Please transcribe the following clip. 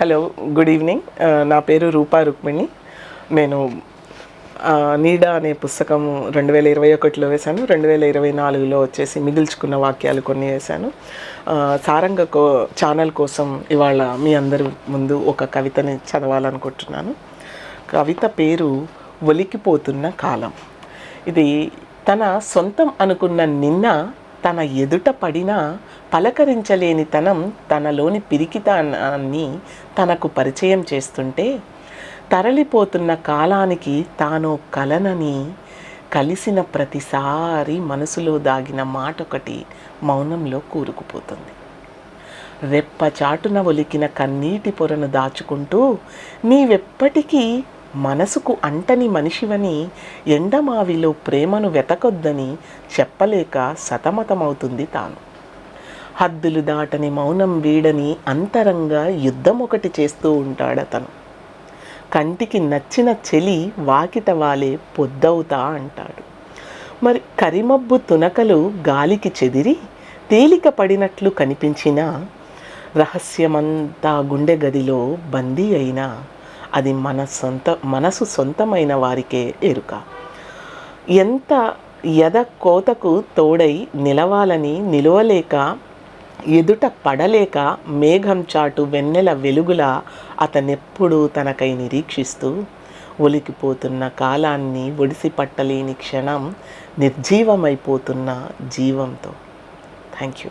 Hello good evening. నా పేరు రూపా రుక్మిణి. నేను నీడా అనే పుస్తకం రెండు వేల ఇరవై ఒకటిలో వేశాను. రెండు వేల ఇరవై నాలుగులో వచ్చేసి మిగిల్చుకున్న వాక్యాలు కొన్ని వేశాను. సారంగ కో ఛానల్ కోసం ఇవాళ మీ అందరి ముందు ఒక కవితని చదవాలనుకుంటున్నాను. కవిత పేరు ఒలికిపోతున్న కాలం. ఇది తన సొంతం అనుకున్న నిన్న తన ఎదుట పడినా పలకరించలేని తనం తనలోని పిరికితనాన్ని తనకు పరిచయం చేస్తుంటే తరలిపోతున్న కాలానికి తాను కలనని కలిసిన ప్రతిసారి మనసులో దాగిన మాట ఒకటి మౌనంలో కూరుకుపోతుంది. రెప్ప చాటున ఒలికిన కన్నీటి పొరను దాచుకుంటూ నీవెప్పటికీ మనసుకు అంటని మనిషివని ఎండమావిలో ప్రేమను వెతకొద్దని చెప్పలేక సతమతమవుతుంది తాను. హద్దులు దాటని మౌనం వీడని అంతరంగా యుద్ధం ఒకటి చేస్తూ ఉంటాడతను. కంటికి నచ్చిన చెలి వాకిట వాలే పొద్దవుతా అంటాడు. మరి కరిమబ్బు తునకలు గాలికి చెదిరి తేలిక పడినట్లు కనిపించిన రహస్యమంతా గుండె గదిలో బందీ అయినా అది మన సొంత మనసు సొంతమైన వారికే ఎరుక. ఎంత ఎద కోతకు తోడై నిలవాలని నిలవలేక ఎదుట పడలేక మేఘం చాటు వెన్నెల వెలుగుల అతనెప్పుడూ తనకై నిరీక్షిస్తూ ఒలికిపోతున్న కాలాన్ని ఒడిసి పట్టలేని క్షణం నిర్జీవమైపోతున్న జీవంతో. Thank you